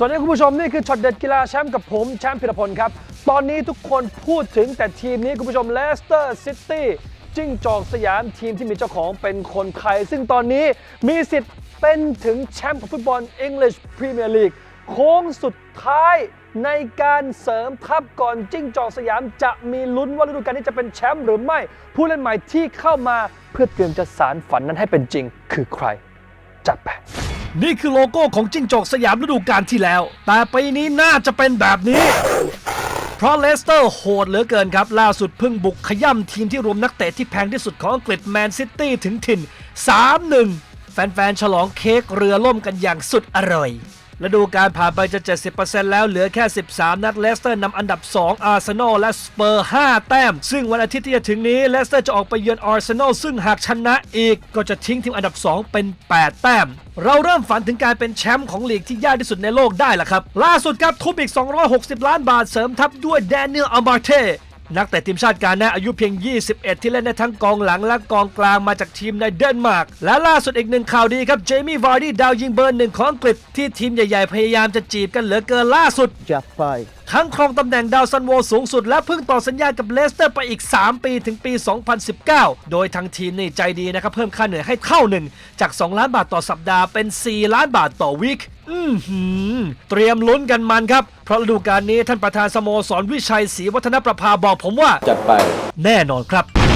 สวัสดีคุณผู้ชมนี่คือช็อตเด็ดกีฬาแชมป์กับผมแชมป์พิรพลครับ ตอนนี้ทุกคนพูดถึงแต่ทีมนี้คุณผู้ชมเลสเตอร์ซิตี้จิ้งจอกสยามทีมที่มีเจ้าของเป็นคนไทย ซึ่งตอนนี้มีสิทธิ์เป็นถึงแชมป์ฟุตบอล English Premier League โค้งสุดท้ายในการเสริมทัพก่อนจิ้งจอกสยามจะมีลุ้นว่าฤดูกาลนี้จะเป็นแชมป์หรือไม่ ผู้เล่นใหม่ที่เข้ามาเพื่อเตรียมจะสารฝันนั้นให้เป็นจริงคือใครจัดไป นี่คือโลโก้ของจิ้งจอกสยามฤดูกาลที่แล้ว แต่ปีนี้น่าจะเป็นแบบนี้ เพราะเลสเตอร์โหดเหลือเกินครับ ล่าสุดเพิ่งบุกขย่ำทีมที่รวมนักเตะที่แพงที่สุดของอังกฤษแมนซิตี้ถึงถิ่น 3-1 แฟนๆ ฉลองเค้กเรือล่มกันอย่างสุดอร่อย ฤดูการผ่านไปจะ 70%แล้วเหลือแค่ 13 นัดเลสเตอร์นำอันดับ 2 อาร์เซนอลและสเปอร์ 5 แต้ม ซึ่งวันอาทิตย์ที่จะถึงนี้เลสเตอร์จะออกไปเยือนอาร์เซนอลซึ่งหากชนะอีกก็จะทิ้งทีมอันดับ 2 เป็น 8 แต้ม เราเริ่มฝันถึงการเป็นแชมป์ของลีกที่ยากที่สุดในโลกได้ละครับ ล่าสุดครับทุบอีก 260 ล้านบาทเสริมทัพด้วยแดเนียลอามบาร์เท นักเตะทีมชาติกานาอายุเพียง 21 ที่เล่นได้ทั้งกองหลังและกองกลางมาจากทีมในเดนมาร์ก และล่าสุดอีกหนึ่งข่าวดีครับเจมี่วาร์ดี้ดาวยิงเบอร์หนึ่งของอังกฤษที่ทีมใหญ่ๆ พยายามจะจีบกันเหลือเกินล่าสุดจัดไปทั้งครองตำแหน่งดาวซันโวสูงสุดและเพิ่งต่อสัญญากับเลสเตอร์ไปอีก 3 ปีถึงปี 2019 โดยทางทีมนี่ใจดีนะครับ เพิ่มค่าเหนื่อยให้เท่าหนึ่ง จาก 2 ล้านบาทต่อสัปดาห์เป็น 4 ล้านบาทต่อวีคอือหือเตรียมลุ้นกันมันครับ เพราะฤดูกาลนี้ท่านประธานสโมสรวิชัยศรีวัฒนประภาบอกผมว่าจัดไป แน่นอนครับ